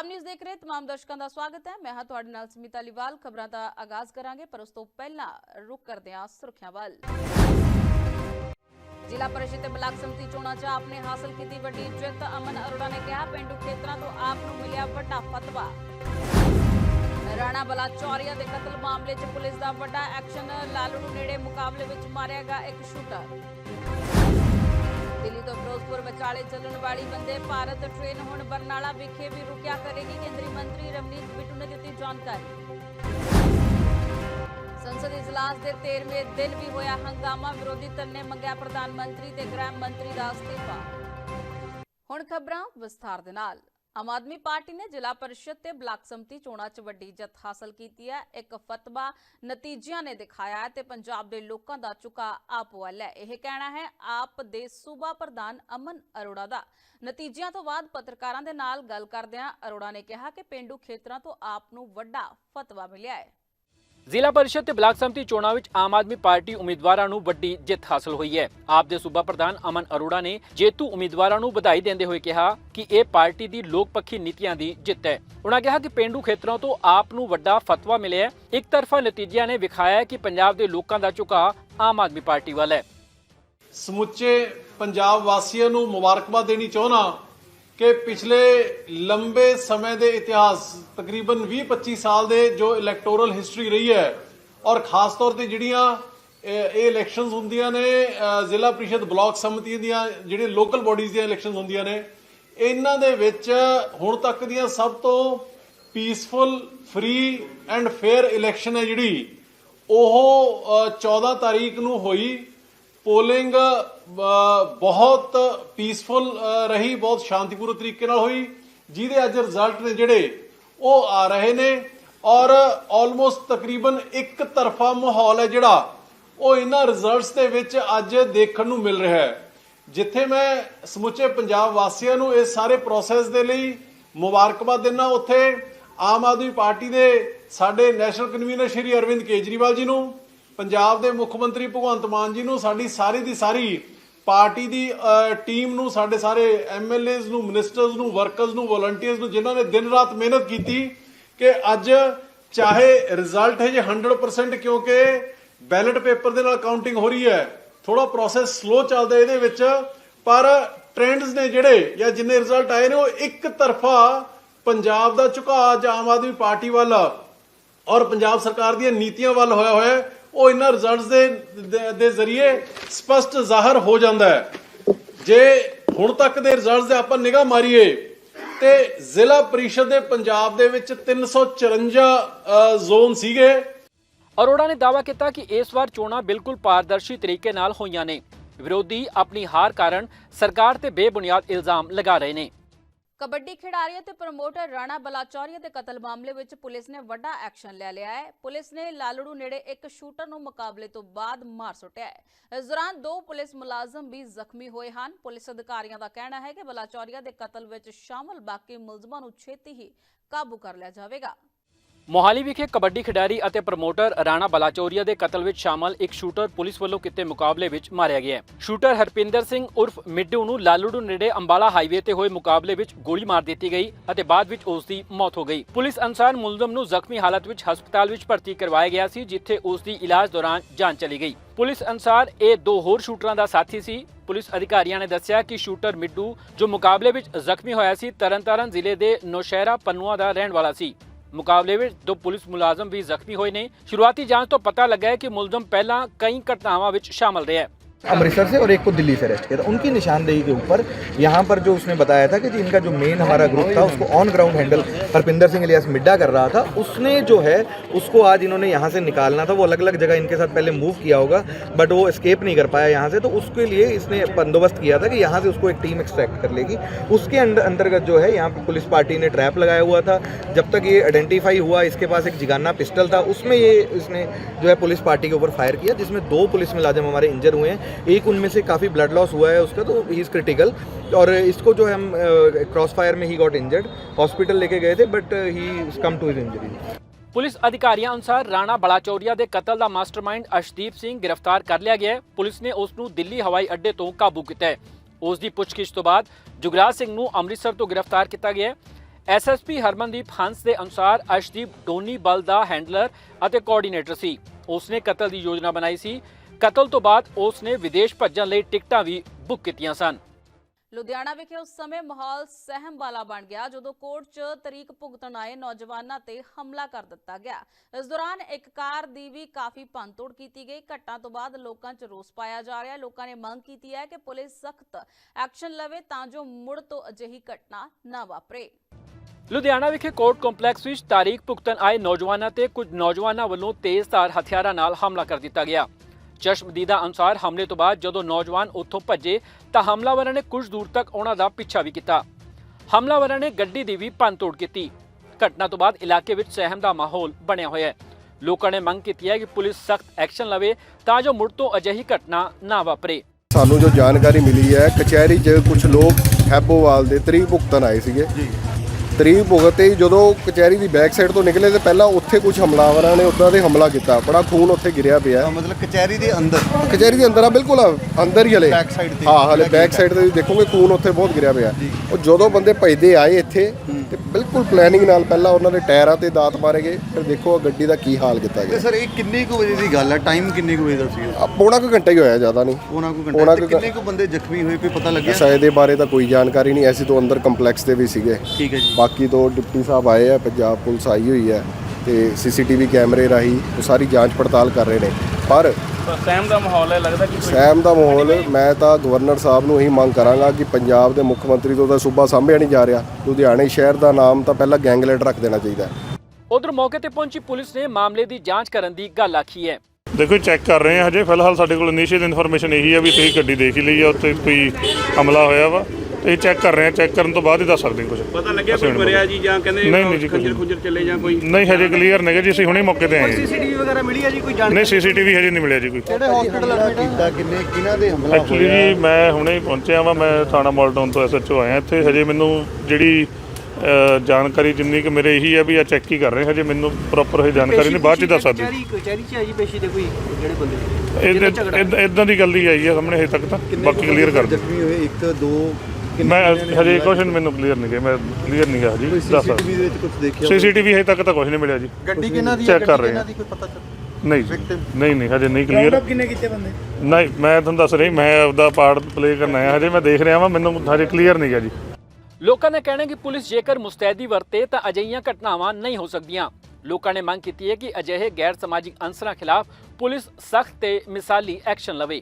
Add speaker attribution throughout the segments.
Speaker 1: Punjab news ਦੇਖ ਰਹੇ ਤਮਾਮ ਦਰਸ਼ਕਾਂ ਦਾ ਸਵਾਗਤ ਹੈ। ਮੈਂ ਹਾਂ ਤੁਹਾਡੇ ਨਾਲ ਸਮਿਤਾ ਲਿਵਾਲ ਖਬਰਾਂ ਦਾ ਆਗਾਜ਼ ਕਰਾਂਗੇ, ਪਰ ਉਸ ਤੋਂ ਪਹਿਲਾਂ ਰੁਕ ਕਰਦੇ ਹਾਂ ਸੁਰਖੀਆਂ ਵੱਲ। ਜ਼ਿਲ੍ਹਾ ਪਰਿਸ਼ਦ ਤੇ ਬਲਾਕ ਸੰਮਤੀ ਚੋਣਾਂ 'ਚ ਆਪ ਨੇ ਹਾਸਲ ਕੀਤੀ ਵੱਡੀ ਜਿੱਤ। ਅਮਨ ਅਰੋੜਾ ਨੇ ਕਿਹਾ, ਪਿੰਡੂ ਖੇਤਰਾਂ ਤੋਂ ਆਪ ਨੂੰ ਮਿਲਿਆ ਵੱਡਾ ਫਤਵਾ। ਰਾਣਾ ਬਲਾਚੌਰੀਆ ਦੇ ਕਤਲ ਮਾਮਲੇ 'ਚ ਪੁਲਿਸ ਦਾ ਵੱਡਾ ਐਕਸ਼ਨ। ਲਾਲੂ ਨੇੜੇ ਮੁਕਾਬਲੇ ਵਿੱਚ ਮਾਰਿਆ ਗਿਆ ਇੱਕ ਸ਼ੂਟਰ। ਦਿੱਲੀ ਤੋਂ ਫਿਰੋਜ਼ਪੁਰ ਵਿਚਾਲੇ ਚੱਲਣ ਵਾਲੀ ਵੰਦੇ ਭਾਰਤ ਟ੍ਰੇਨ ਹੁਣ ਬਰਨਾਲਾ ਵਿਖੇ ਵੀ ਰੁਕਿਆ ਕਰੇਗੀ। ਕੇਂਦਰੀ ਮੰਤਰੀ ਰਮਨੀਤ ਬਿੱਟੂ ਨੇ ਦਿੱਤੀ ਜਾਣਕਾਰੀ। ਸੰਸਦ ਇਜਲਾਸ ਦੇ 13ਵੇਂ ਦਿਨ ਵੀ ਹੋਇਆ ਹੰਗਾਮਾ। ਵਿਰੋਧੀ ਧਿਰ ਨੇ ਮੰਗਿਆ ਪ੍ਰਧਾਨ ਮੰਤਰੀ ਤੇ ਗ੍ਰਹਿ ਮੰਤਰੀ ਦਾ ਅਸਤੀਫਾ। ਹੁਣ ਖਬਰਾਂ ਵਿਸਥਾਰ ਦੇ ਨਾਲ। ਆਮ ਆਦਮੀ ਪਾਰਟੀ ਨੇ ਜ਼ਿਲ੍ਹਾ ਪਰਿਸ਼ਦ ਤੇ ਬਲਾਕ ਸੰਮਤੀ ਚੋਣਾਂ 'ਚ ਵੱਡੀ ਜਿੱਤ ਹਾਸਲ ਕੀਤੀ ਹੈ। ਇੱਕ ਫਤਵਾ ਨਤੀਜਿਆਂ ਨੇ ਦਿਖਾਇਆ ਹੈ ਤੇ ਪੰਜਾਬ ਦੇ ਲੋਕਾਂ ਦਾ ਝੁਕਾ ਆਪ ਵੱਲ ਹੈ। ਇਹ ਕਹਿਣਾ ਹੈ, ਆਪ ਦੇ ਸੂਬਾ ਪ੍ਰਧਾਨ ਅਮਨ ਅਰੋੜਾ ਦਾ। ਨਤੀਜਿਆਂ ਤੋਂ ਬਾਅਦ ਪੱਤਰਕਾਰਾਂ ਦੇ ਨਾਲ ਗੱਲ ਕਰਦਿਆਂ ਅਰੋੜਾ ਨੇ ਕਿਹਾ ਕਿ ਪਿੰਡੂ ਖੇਤਰਾਂ ਤੋਂ ਆਪ ਨੂੰ ਵੱਡਾ ਫਤਵਾ ਮਿਲਿਆ ਹੈ।
Speaker 2: ਜ਼ਿਲ੍ਹਾ ਪਰਿਸ਼ਦ ਤੇ ਬਲਾਕ ਸੰਮਤੀ ਚੋਣਾਂ ਵਿੱਚ ਆਮ ਆਦਮੀ ਪਾਰਟੀ ਉਮੀਦਵਾਰਾਂ ਨੂੰ ਵੱਡੀ ਜਿੱਤ ਹਾਸਲ ਹੋਈ ਹੈ। ਆਪ ਦੇ ਸੂਬਾ ਪ੍ਰਧਾਨ ਅਮਨ ਅਰੋੜਾ ਨੇ ਜੇਤੂ ਉਮੀਦਵਾਰਾਂ ਨੂੰ ਵਧਾਈ ਦਿੰਦੇ ਹੋਏ ਕਿਹਾ ਕਿ ਇਹ ਪਾਰਟੀ ਦੀ ਲੋਕਪੱਖੀ ਨੀਤੀਆਂ ਦੀ ਜਿੱਤ ਹੈ। ਉਹਨਾਂ ਕਿਹਾ ਕਿ ਪਿੰਡੂ ਖੇਤਰਾਂ ਤੋਂ ਆਪ ਨੂੰ ਵੱਡਾ ਫਤਵਾ ਮਿਲਿਆ ਹੈ। ਇੱਕ ਤਰਫਾ ਨਤੀਜਿਆਂ ਨੇ ਵਿਖਾਇਆ ਕਿ ਪੰਜਾਬ ਦੇ ਲੋਕਾਂ ਦਾ ਝੁਕਾਅ ਆਮ ਆਦਮੀ ਪਾਰਟੀ ਵੱਲ ਹੈ।
Speaker 3: ਸਮੁੱਚੇ ਪੰਜਾਬ ਵਾਸੀਆਂ ਨੂੰ ਮੁਬਾਰਕਬਾਦ ਦੇਣੀ ਚਾਹੁੰਦਾ ਕਿ ਪਿਛਲੇ ਲੰਬੇ ਸਮੇਂ ਦੇ ਇਤਿਹਾਸ ਤਕਰੀਬਨ 20-25 ਸਾਲ ਦੇ ਜੋ ਇਲੈਕਟੋਰਲ ਹਿਸਟਰੀ ਰਹੀ ਹੈ ਔਰ ਖਾਸ ਤੌਰ ਤੇ ਜਿਹੜੀਆਂ ਇਹ ਇਲੈਕਸ਼ਨਸ ਹੁੰਦੀਆਂ ਨੇ ਜ਼ਿਲ੍ਹਾ ਪ੍ਰੀਸ਼ਦ ਬਲਾਕ ਸਮਿਤੀ ਦੀਆਂ ਜਿਹੜੀਆਂ ਲੋਕਲ ਬਾਡੀਜ਼ ਦੀਆਂ ਇਲੈਕਸ਼ਨਸ ਹੁੰਦੀਆਂ ਨੇ ਇਹਨਾਂ ਦੇ ਵਿੱਚ ਹੁਣ ਤੱਕ ਦੀਆਂ ਸਭ ਤੋਂ peaceful free and fair election ਹੈ ਜਿਹੜੀ ਉਹ ਅ, 14 ਤਾਰੀਖ ਨੂੰ ਹੋਈ ਪੋਲਿੰਗ ਬਹੁਤ ਪੀਸਫੁਲ ਰਹੀ, ਬਹੁਤ ਸ਼ਾਂਤੀਪੂਰਨ ਤਰੀਕੇ ਨਾਲ ਹੋਈ। ਜਿਹਦੇ ਅੱਜ ਰਿਜ਼ਲਟ ਨੇ ਜਿਹੜੇ, ਉਹ ਆ ਰਹੇ ਨੇ ਔਰ ਆਲਮੋਸਟ ਤਕਰੀਬਨ ਇੱਕ ਤਰਫਾ ਮਾਹੌਲ ਹੈ ਜਿਹੜਾ, ਉਹ ਇਹਨਾਂ ਰਿਜ਼ਲਟਸ ਦੇ ਵਿੱਚ ਅੱਜ ਦੇਖਣ ਨੂੰ ਮਿਲ ਰਿਹਾ ਹੈ। ਜਿੱਥੇ ਮੈਂ ਸਮੁੱਚੇ ਪੰਜਾਬ ਵਾਸੀਆਂ ਨੂੰ ਇਸ ਸਾਰੇ ਪ੍ਰੋਸੈਸ ਦੇ ਲਈ ਮੁਬਾਰਕਬਾਦ ਦਿੰਦਾ ਉੱਥੇ ਆਮ ਆਦਮੀ ਪਾਰਟੀ ਦੇ ਸਾਡੇ ਨੈਸ਼ਨਲ ਕਨਵੀਨਰ ਸ਼੍ਰੀ ਅਰਵਿੰਦ ਕੇਜਰੀਵਾਲ ਜੀ ਨੂੰ ਪੰਜਾਬ ਦੇ ਮੁੱਖ ਮੰਤਰੀ ਭਗਵੰਤ ਮਾਨ ਜੀ ਨੂੰ, ਸਾਡੀ ਸਾਰੀ ਦੀ ਸਾਰੀ ਪਾਰਟੀ ਦੀ ਟੀਮ ਨੂੰ, ਸਾਡੇ ਸਾਰੇ ਐਮਐਲਏਜ਼ ਨੂੰ, ਮਿਨਿਸਟਰਸ ਨੂੰ, ਵਰਕਰਸ ਨੂੰ, ਵਲੰਟੀਅਰਸ ਨੂੰ, ਜਿਨ੍ਹਾਂ ਨੇ ਦਿਨ ਰਾਤ ਮਿਹਨਤ ਕੀਤੀ ਕਿ ਅੱਜ ਚਾਹੇ ਰਿਜ਼ਲਟ ਹੈ ਜੇ 100% ਕਿਉਂਕਿ ਬੈਲਟ ਪੇਪਰ ਦੇ ਨਾਲ ਕਾਊਂਟਿੰਗ ਹੋ ਰਹੀ ਹੈ ਥੋੜਾ ਪ੍ਰੋਸੈਸ ਸਲੋ ਚੱਲਦਾ ਇਹਦੇ ਵਿੱਚ, ਪਰ ਟ੍ਰੈਂਡਸ ਨੇ ਜਿਹੜੇ ਜਾਂ ਜਿੰਨੇ ਰਿਜ਼ਲਟ ਆਏ ਨੇ, ਉਹ ਇੱਕ ਤਰਫਾ ਪੰਜਾਬ ਦਾ ਝੁਕਾਅ ਆਮ ਆਦਮੀ ਪਾਰਟੀ ਵੱਲ ਔਰ ਪੰਜਾਬ ਸਰਕਾਰ ਦੀਆਂ ਨੀਤੀਆਂ ਵੱਲ ਹੋਇਆ ਹੋਇਆ ਉਹ ਇਹਨਾਂ ਰਿਜ਼ਲਟਸ ਦੇ ਦੇ- ਜ਼ਰੀਏ ਸਪਸ਼ਟ ਜ਼ਾਹਰ ਹੋ ਜਾਂਦਾ ਹੈ। ਜੇ ਹੁਣ ਤੱਕ ਦੇ ਰਿਜ਼ਲਟਸ ਦੇ ਆਪਾਂ ਨਿਗਾਹ ਮਾਰੀਏ ਤੇ ਜ਼ਿਲ੍ਹਾ ਪਰਿਸ਼ਦ ਦੇ ਪੰਜਾਬ ਦੇ ਵਿੱਚ 354 ਅ, ਜ਼ੋਨ ਸੀਗੇ।
Speaker 2: ਅਰੋੜਾ ਨੇ ਦਾਅਵਾ ਕੀਤਾ ਕਿ ਇਸ ਵਾਰ ਚੋਣਾਂ ਬਿਲਕੁਲ ਪਾਰਦਰਸ਼ੀ ਤਰੀਕੇ ਨਾਲ ਹੋਈਆਂ ਨੇ। ਵਿਰੋਧੀ ਆਪਣੀ ਹਾਰ ਕਾਰਨ ਸਰਕਾਰ ਤੇ ਬੇਬੁਨਿਆਦ ਇਲਜ਼ਾਮ ਲਗਾ ਰਹੇ ਨੇ।
Speaker 1: ਕਬੱਡੀ ਖਿਡਾਰੀ ਅਤੇ ਪ੍ਰਮੋਟਰ ਰਾਣਾ ਬਲਾਚੌਰੀਆ ਦੇ ਕਤਲ ਮਾਮਲੇ ਵਿੱਚ ਪੁਲਿਸ ਨੇ ਵੱਡਾ ਐਕਸ਼ਨ ਲੈ ਲਿਆ ਹੈ। ਪੁਲਿਸ ਨੇ ਲਾਲੜੂ ਨੇੜੇ ਇੱਕ ਸ਼ੂਟਰ ਨੂੰ ਮੁਕਾਬਲੇ ਤੋਂ ਬਾਅਦ ਮਾਰ ਸੁੱਟਿਆ ਹੈ। ਇਸ ਦੌਰਾਨ ਦੋ ਪੁਲਿਸ ਮੁਲਾਜ਼ਮ ਵੀ ਜ਼ਖਮੀ ਹੋਏ ਹਨ। ਪੁਲਿਸ ਅਧਿਕਾਰੀਆਂ ਦਾ ਕਹਿਣਾ ਹੈ ਕਿ ਬਲਾਚੌਰੀਆ ਦੇ ਕਤਲ ਵਿੱਚ ਸ਼ਾਮਲ ਬਾਕੀ ਮੁਲਜ਼ਮਾਂ ਨੂੰ ਛੇਤੀ ਹੀ ਕਾਬੂ ਕਰ ਲਿਆ ਜਾਵੇਗਾ।
Speaker 2: ਮੋਹਾਲੀ ਵਿਖੇ ਕਬੱਡੀ ਖਿਡਾਰੀ ਅਤੇ ਪ੍ਰਮੋਟਰ ਰਾਣਾ ਬਲਾਚੌਰੀਆ ਦੇ ਕਤਲ ਵਿੱਚ ਸ਼ਾਮਲ ਇੱਕ ਸ਼ੂਟਰ ਪੁਲਿਸ ਵੱਲੋਂ ਕੀਤੇ ਮੁਕਾਬਲੇ ਵਿੱਚ ਮਾਰਿਆ ਗਿਆ ਹੈ। ਸ਼ੂਟਰ ਹਰਪਿੰਦਰ ਸਿੰਘ ਉਰਫ ਮਿੱਡੂ ਨੂੰ ਲਾਲੜੂ ਨੇੜੇ ਅੰਬਾਲਾ ਹਾਈਵੇ ਤੇ ਹੋਏ ਮੁਕਾਬਲੇ ਵਿੱਚ ਗੋਲੀ ਮਾਰ ਦਿੱਤੀ ਗਈ ਅਤੇ ਬਾਅਦ ਵਿੱਚ ਉਸ ਦੀ ਮੌਤ ਹੋ ਗਈ। ਪੁਲਿਸ ਅਨੁਸਾਰ ਮੁਲਜ਼ਮ ਨੂੰ ਜ਼ਖਮੀ ਹਾਲਤ ਵਿੱਚ ਹਸਪਤਾਲ ਵਿੱਚ ਭਰਤੀ ਕਰਵਾਇਆ ਗਿਆ ਸੀ, ਜਿੱਥੇ ਉਸ ਦੀ ਇਲਾਜ ਦੌਰਾਨ ਜਾਨ ਚਲੀ ਗਈ। ਪੁਲਿਸ ਅਨੁਸਾਰ ਇਹ ਦੋ ਹੋਰ ਸ਼ੂਟਰਾਂ ਦਾ ਸਾਥੀ ਸੀ। ਪੁਲਿਸ ਅਧਿਕਾਰੀਆਂ ਨੇ ਦੱਸਿਆ ਕਿ ਸ਼ੂਟਰ ਮਿੱਡੂ ਜੋ ਮੁਕਾਬਲੇ ਵਿੱਚ ਜ਼ਖਮੀ ਹੋਇਆ ਸੀ, ਤਰਨਤਾਰਨ ਜ਼ਿਲ੍ਹੇ ਦੇ ਨੌਸ਼ਹਿਰਾ ਪੰਨੂਆ ਦਾ ਰਹਿਣ ਵਾਲਾ ਸੀ। ਮੁਕਾਬਲੇ ਵਿੱਚ ਦੋ ਪੁਲਿਸ ਮੁਲਾਜ਼ਮ ਵੀ ਜ਼ਖਮੀ ਹੋਏ ਨੇ। ਸ਼ੁਰੂਆਤੀ ਜਾਂਚ ਤੋਂ ਪਤਾ ਲੱਗਾ ਹੈ ਕਿ ਮੁਲਜ਼ਮ ਪਹਿਲਾਂ ਕਈ ਘਟਨਾਵਾਂ ਵਿੱਚ ਸ਼ਾਮਲ ਰਿਹਾ ਹੈ।
Speaker 4: अमृतसर से और एक को दिल्ली से अरेस्ट किया था। उनकी निशानदेही के ऊपर यहाँ पर जो उसने बताया था कि जी इनका जो मेन हमारा ग्रुप था, उसको on ground handle Harpinder Singh Ilyas Midda कर रहा था। उसने जो है, उसको आज इन्होंने यहाँ से निकालना था। वो अलग अलग जगह इनके साथ पहले मूव किया होगा बट वो स्केप नहीं कर पाया यहाँ से। तो उसके लिए इसने बंदोबस्त किया था कि यहाँ से उसको एक टीम एक्सट्रैक्ट कर लेगी। उसके अंतर्गत जो है, यहाँ पर पुलिस पार्टी ने ट्रैप लगाया हुआ था। जब तक ये आइडेंटिफाई हुआ, इसके पास एक जिगाना पिस्टल था, उसमें ये इसने जो है, पुलिस पार्टी के ऊपर फायर किया, जिसमें दो पुलिस मुलाजिम हमारे इंजर हुए हैं। एक उनमें से काफ़ी ब्लड लॉस हुआ है उसका तो ही इज़ क्रिटिकल और इसको जो है हम क्रॉस फायर में ही गॉट इंजर्ड हॉस्पिटल लेके गए थे but he come to his injury
Speaker 2: police ਅਧਿਕਾਰੀਆਂ ਅਨੁਸਾਰ ਰਾਣਾ ਬਲਾਚੌਰੀਆ ਦੇ ਕਤਲ ਦਾ ਮਾਸਟਰਮਾਈਂਡ ਅਸ਼ਦੀਪ ਸਿੰਘ ਗ੍ਰਿਫਤਾਰ ਕਰ ਲਿਆ ਗਿਆ ਹੈ ਪੁਲਿਸ ਨੇ ਉਸ ਨੂੰ ਦਿੱਲੀ ਹਵਾਈ ਅੱਡੇ ਤੋਂ ਕਾਬੂ ਕੀਤਾ ਹੈ ਉਸ ਦੀ ਪੁੱਛਗਿੱਛ ਤੋਂ ਬਾਅਦ ਜੁਗਰਾਜ ਸਿੰਘ ਨੂੰ ਅੰਮ੍ਰਿਤਸਰ ਤੋਂ ਗ੍ਰਿਫਤਾਰ ਕੀਤਾ ਗਿਆ ਹੈ ਐਸਐਸਪੀ ਹਰਮਨਦੀਪ ਹੰਸ ਦੇ ਅਨੁਸਾਰ ਅਸ਼ਦੀਪ ਡੋਨੀ ਬਲ ਦਾ ਹੈਂਡਲਰ ਅਤੇ ਕੋਆਰਡੀਨੇਟਰ ਸੀ ਉਸਨੇ ਕਤਲ ਦੀ ਯੋਜਨਾ ਬਣਾਈ ਸੀ ਕਤਲ ਤੋਂ ਬਾਅਦ ਉਸਨੇ ਵਿਦੇਸ਼ ਭੱਜਣ ਲਈ ਟਿਕਟਾਂ ਵੀ ਬੁੱਕ ਕੀਤੀਆਂ ਸਨ।
Speaker 1: ਲੁਧਿਆਣਾ ਵਿਖੇ ਉਸ ਸਮੇਂ ਮਾਹੌਲ ਸਹਿਮ ਵਾਲਾ ਬਣ ਗਿਆ ਜਦੋਂ ਕੋਰਟ 'ਚ ਤਰੀਕ ਭੁਗਤਣ ਆਏ ਨੌਜਵਾਨਾਂ ਤੇ ਹਮਲਾ ਕਰ ਦਿੱਤਾ ਗਿਆ। ਇਸ ਦੌਰਾਨ ਇੱਕ ਕਾਰ ਦੀ ਵੀ ਕਾਫੀ ਭੰਨਤੋੜ ਕੀਤੀ ਗਈ। ਘਟਨਾ ਤੋਂ ਬਾਅਦ ਲੋਕਾਂ 'ਚ ਰੋਸ ਪਾਇਆ ਜਾ ਰਿਹਾ। ਲੋਕਾਂ ਨੇ ਮੰਗ ਕੀਤੀ ਹੈ ਕਿ ਪੁਲਿਸ ਸਖਤ ਐਕਸ਼ਨ ਲਵੇ ਤਾਂ ਜੋ ਮੁੜ ਤੋਂ ਅਜਿਹੀ ਘਟਨਾ ਨਾ ਵਾਪਰੇ।
Speaker 2: ਲੁਧਿਆਣਾ ਵਿਖੇ ਕੋਰਟ ਕੰਪਲੈਕਸ ਵਿੱਚ ਤਾਰੀਖ ਭੁਗਤਣ ਆਏ ਨੌਜਵਾਨਾਂ ਤੇ ਕੁਝ ਨੌਜਵਾਨਾਂ ਵੱਲੋਂ ਤੇਜ਼ਧਾਰ ਹਥਿਆਰਾਂ ਨਾਲ ਹਮਲਾ ਕਰ ਦਿੱਤਾ ਗਿਆ। ਚਸ਼ਮਦੀਦਾ ਅਨੁਸਾਰ ਹਮਲੇ ਤੋਂ ਬਾਅਦ ਜਦੋਂ ਨੌਜਵਾਨ ਉੱਥੋਂ ਭੱਜੇ ਤਾਂ ਹਮਲਾਵਰਾਂ ਨੇ ਕੁਝ ਦੂਰ ਤੱਕ ਉਹਨਾਂ ਦਾ ਪਿੱਛਾ ਵੀ ਕੀਤਾ। ਹਮਲਾਵਰਾਂ ਨੇ ਗੱਡੀ ਦੀ ਵੀ ਭੰਨਤੋੜ ਕੀਤੀ। ਘਟਨਾ ਤੋਂ ਬਾਅਦ ਇਲਾਕੇ ਵਿੱਚ ਸਹਿਮ ਦਾ ਮਾਹੌਲ ਬਣਿਆ ਹੋਇਆ ਹੈ। ਲੋਕਾਂ ਨੇ ਮੰਗ ਕੀਤੀ ਹੈ ਕਿ ਪੁਲਿਸ ਸਖਤ ਐਕਸ਼ਨ ਲਵੇ ਤਾਂ ਜੋ ਮੁੜ ਤੋਂ ਅਜਿਹੀ ਘਟਨਾ ਨਾ ਵਾਪਰੇ।
Speaker 5: ਸਾਨੂੰ ਜੋ ਜਾਣਕਾਰੀ ਮਿਲੀ ਹੈ ਕਚਹਿਰੀ 'ਚ ਕੁਝ ਲੋਕ ਹੈਬੋਵਾਲ ਦੇ ਤਰੀਕ ਭੁਗਤਣ ਆਏ ਸੀਗੇ। ਤਰੀਕ ਭੁਗਤੇ ਹੀ ਜਦੋਂ ਕਚਹਿਰੀ ਦੀ ਬੈਕ ਸਾਈਡ ਤੋਂ ਨਿਕਲੇ ਤੇ ਪਹਿਲਾਂ ਉੱਥੇ ਕੁਝ ਹਮਲਾਵਰਾਂ ਨੇ ਉੱਦਾਂ ਦੇ ਹਮਲਾ ਕੀਤਾ। ਬੜਾ ਖੂਨ ਉੱਥੇ ਗਿਰਿਆ ਪਿਆ
Speaker 6: ਮਤਲਬ ਕਚਹਿਰੀ ਦੇ ਅੰਦਰ।
Speaker 5: ਕਚਹਿਰੀ ਦੇ ਅੰਦਰ ਆ ਬਿਲਕੁਲ ਅੰਦਰ ਹੀ ਹਲੇ।
Speaker 6: Back side ਤੇ।
Speaker 5: ਹਾਂ ਹਲੇ ਬੈਕ ਸਾਈਡ ਤੇ ਵੀ ਦੇਖੋਗੇ ਖੂਨ ਉੱਥੇ ਬਹੁਤ ਗਿਰਿਆ ਪਿਆ। ਉਹ ਜਦੋਂ ਬੰਦੇ ਭਜਦੇ ਆਏ ਇੱਥੇ ਤੇ ਬਿਲਕੁਲ ਪਲੈਨਿੰਗ ਨਾਲ ਪਹਿਲਾਂ ਉਹਨਾਂ ਦੇ ਟਾਇਰਾਂ ਤੇ ਦਾਤ ਮਾਰੇ ਗਏ ਫਿਰ ਦੇਖੋ ਆਹ ਗੱਡੀ ਦਾ ਕੀ ਹਾਲ ਕੀਤਾ
Speaker 6: ਤੇ
Speaker 5: ਗਿਆ
Speaker 6: ਸਰ ਇਹ ਕਿੰਨੇ ਕੁ ਵਜੇ ਦੀ ਗੱਲ ਹੈ? ਟਾਈਮ ਕਿੰਨੇ ਕੁ ਵਜੇ ਦਾ ਸੀ?
Speaker 5: ਆ ਪੌਣਾ ਕੁ ਘੰਟਾ ਹੀ ਹੋਇਆ ਜ਼ਿਆਦਾ ਨਹੀਂ।
Speaker 6: ਉਹਨਾਂ ਕੋ ਘੰਟਾ। ਤੇ ਕਿੰਨੇ ਕੁ ਬੰਦੇ ਜ਼ਖਮੀ ਹੋਏ ਕੋਈ ਪਤਾ ਲੱਗਿਆ?
Speaker 5: ਐਸਾ ਇਹਦੇ ਬਾਰੇ ਤਾਂ ਕੋਈ ਜਾਣਕਾਰੀ ਨਹੀਂ। ਐਸੀ ਤੋਂ ਅੰਦਰ ਕੰਪਲੈਕਸ ਦੇ ਵੀ ਸੀਗੇ।
Speaker 6: ਠੀਕ ਹੈ ਜੀ।
Speaker 5: ਬਾਕੀ ਦੋ ਡਿਪਟੀ ਸਾਹਿਬ ਆਏ ਆ ਪੰਜਾਬ ਪੁਲਿਸ ਆਈ ਹੋਈ ਹੈ ਤੇ ਸੀਸੀਟੀਵੀ ਕੈਮਰੇ ਰਾਹੀਂ ਉਹ ਸਾਰੀ ਜਾਂਚ ਪੜਤਾਲ ਕਰ ਰਹੇ ਨੇ। ਪਰ
Speaker 7: ਸਹਿਮ ਦਾ ਮਾਹੌਲ ਹੈ ਲੱਗਦਾ ਕਿ
Speaker 5: ਸਹਿਮ ਦਾ ਮਾਹੌਲ ਮੈਂ ਤਾਂ ਗਵਰਨਰ ਸਾਹਿਬ ਨੂੰ ਇਹੀ ਮੰਗ ਕਰਾਂਗਾ ਕਿ ਪੰਜਾਬ ਦੇ ਮੁੱਖ ਮੰਤਰੀ ਤੋਂ ਤਾਂ ਸੂਬਾ ਸਾਂਭਿਆ ਨਹੀਂ ਜਾ ਰਿਹਾ। ਲੁਧਿਆਣੇ ਸ਼ਹਿਰ ਦਾ ਨਾਮ ਤਾਂ ਪਹਿਲਾਂ ਗੈਂਗਲੈਂਡ ਰੱਖ ਦੇਣਾ ਚਾਹੀਦਾ ਹੈ।
Speaker 2: ਉਧਰ ਮੌਕੇ ਤੇ ਪਹੁੰਚੀ ਪੁਲਿਸ ਨੇ ਮਾਮਲੇ ਦੀ ਜਾਂਚ ਕਰਨ ਦੀ ਗੱਲ ਆਖੀ ਹੈ।
Speaker 8: ਦੇਖੋ ਚੈੱਕ ਕਰ ਰਹੇ ਹਾਂ ਹਜੇ ਫਿਲਹਾਲ ਸਾਡੇ ਕੋਲ ਇਨੀਸ਼ੀਅਲ ਇਨਫੋਰਮੇਸ਼ਨ ਇਹੀ ਹੈ ਵੀ ਤੁਸੀਂ ਗੱਡੀ ਦੇਖ ਹੀ ਲਈ ਆ ਉੱਥੇ ਕੋਈ ਹਮਲਾ ਹੋਇਆ ਵਾ। ਤੇ ਚੈੱਕ ਕਰ ਰਹੇ ਹਾਂ ਚੈੱਕ ਕਰਨ ਤੋਂ ਬਾਅਦ ਹੀ ਦੱਸ ਸਕਦੇ ਹਾਂ ਕੁਝ
Speaker 7: ਪਤਾ ਲੱਗਿਆ ਕੋਈ ਮਰਿਆ ਜੀ ਜਾਂ ਕਹਿੰਦੇ
Speaker 8: ਨਹੀਂ, ਨਹੀਂ ਜੀ, ਕੁਛ
Speaker 7: ਖੰਜਰ। ਖੁੰਜਰ ਚੱਲੇ ਜਾਂ ਕੋਈ?
Speaker 8: ਨਹੀਂ ਹਜੇ ਕਲੀਅਰ ਨਹੀਂ ਜੀ ਅਸੀਂ ਹੁਣੇ ਮੌਕੇ ਤੇ ਆਏ ਹਾਂ
Speaker 6: ਸੀਸੀਟੀਵੀ ਵਗੈਰਾ ਮਿਲੀ ਹੈ ਜੀ ਕੋਈ
Speaker 8: ਨਹੀਂ ਸੀਸੀਟੀਵੀ ਹਜੇ ਨਹੀਂ ਮਿਲਿਆ ਜੀ ਕੋਈ।
Speaker 6: ਕਿਹੜੇ ਹਸਪੀਟਲ ਐਡਮਿਟ ਕੀਤਾ ਕਿੰਨੇ ਕਿਹਨਾਂ ਦੇ ਹਮਲਾ
Speaker 8: ਐਕਚੁਅਲੀ ਜੀ ਮੈਂ ਹੁਣੇ ਹੀ ਪਹੁੰਚਿਆ ਵਾਂ ਮੈਂ ਥਾਣਾ ਮਾਲਟਾਊਨ ਤੋਂ ਐਸਐਚਓ ਆਇਆ। ਇੱਥੇ ਹਜੇ ਮੈਨੂੰ ਜਿਹੜੀ ਜਾਣਕਾਰੀ ਜਿੰਨੀ ਕਿ ਮੇਰੇ ਇਹੀ ਹੈ ਵੀ ਆ ਚੈੱਕ ਹੀ ਕਰ ਰਹੇ ਹਾਂ, ਹਜੇ ਮੈਨੂੰ ਪ੍ਰੋਪਰ ਇਹ ਜਾਣਕਾਰੀ ਨਹੀਂ ਬਾਅਦ ਚ ਦੱਸ ਸਕਦੇ।
Speaker 9: ਕਚਹਿਰੀ ਕਚਹਿਰੀ ਚ ਆਈ ਪੇਸ਼ੀ ਦੇ ਕੋਈ ਜਿਹੜੇ ਬੰਦੇ?
Speaker 8: ਇਦਾਂ ਦੀ ਗੱਲ ਹੀ ਆਈ ਹੈ ਸਾਹਮਣੇ ਹਜੇ ਤੱਕ ਤਾਂ ਬਾਕੀ ਕਲੀਅਰ ਕਰ
Speaker 6: ਜ਼ਖਮੀ ਹੋਏ? ਇੱਕ ਦੋ
Speaker 8: ਮੈਂ ਹਜੇ ਕੁਐਸਚਨ ਮੈਨੂੰ ਕਲੀਅਰ ਨਹੀਂ ਗਿਆ ਮੈਂ ਕਲੀਅਰ ਨਹੀਂ ਗਿਆ ਜੀ ਦੱਸ।
Speaker 6: ਸੀਸੀਟੀਵੀ ਦੇ ਵਿੱਚ ਕੁਝ ਦੇਖਿਆ
Speaker 8: ਸੀਸੀਟੀਵੀ ਹਜੇ ਤੱਕ ਤਾਂ ਕੁਝ ਨਹੀਂ ਮਿਲਿਆ ਜੀ।
Speaker 6: ਗੱਡੀ ਕਿਹਨਾਂ ਦੀ
Speaker 8: ਚੈੱਕ ਕਰ ਰਹੇ ਹਾਂ
Speaker 6: ਕੋਈ ਪਤਾ ਚੱਲ
Speaker 8: ਨਹੀਂ ਜੀ, ਨਹੀਂ ਨਹੀਂ ਹਜੇ ਨਹੀਂ ਕਲੀਅਰ
Speaker 6: ਕਿੰਨੇ ਕੀਤੇ ਬੰਦੇ?
Speaker 8: ਨਹੀਂ ਮੈਂ ਤੁਹਾਨੂੰ ਦੱਸ ਰਹੀ ਮੈਂ ਆਪਦਾ ਪਾਰਟ ਪਲੇ ਕਰਨਾ ਹੈ ਹਜੇ ਮੈਂ ਦੇਖ ਰਿਹਾ ਵਾਂ ਮੈਨੂੰ ਹਜੇ ਕਲੀਅਰ ਨਹੀਂ ਗਿਆ ਜੀ।
Speaker 2: ਲੋਕਾਂ ਦਾ ਕਹਿਣਾ ਹੈ ਕਿ ਪੁਲਿਸ ਜੇਕਰ ਮੁਸਤੈਦੀ ਵਰਤੇ ਤਾਂ ਅਜਿਹੀਆਂ ਘਟਨਾਵਾਂ ਨਹੀਂ ਹੋ ਸਕਦੀਆਂ। ਲੋਕਾਂ ਨੇ ਮੰਗ ਕੀਤੀ ਹੈ ਕਿ ਅਜਿਹੇ ਗੈਰ ਸਮਾਜਿਕ ਅੰਸਰਾਂ ਖਿਲਾਫ ਪੁਲਿਸ ਸਖਤ ਤੇ ਮਿਸਾਲੀ ਐਕਸ਼ਨ ਲਵੇ।